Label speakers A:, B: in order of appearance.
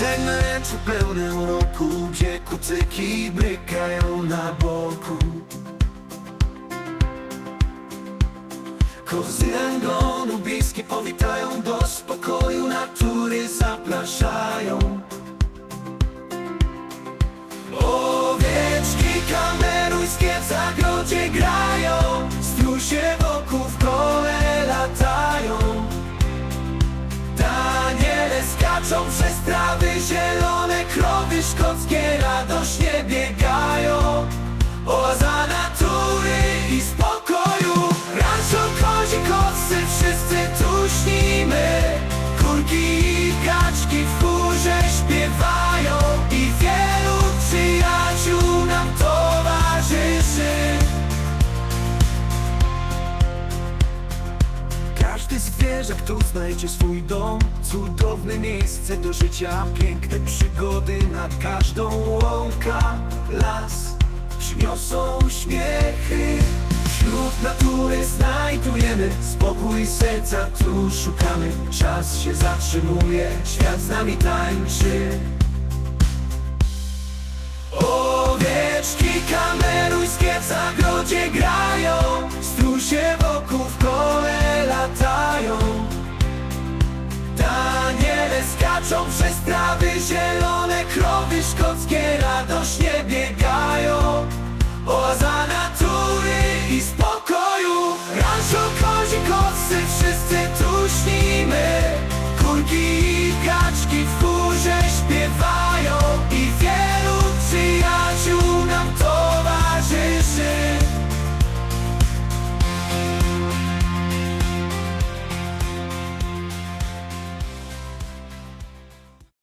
A: Ten mecz pełny roku, gdzie kucyki brykają na boku. Kozy Angonu bliskie Skaczą przez trawy zielone, krowy szkockie radośnie biegają. Zwierzak tu znajdzie swój dom. Cudowne miejsce do życia Piękne przygody nad każdą łąka. Las przyniosą uśmiechy Wśród natury znajdujemy Spokój serca tu szukamy. Czas się zatrzymuje Świat z nami tańczy Walczą wszyscy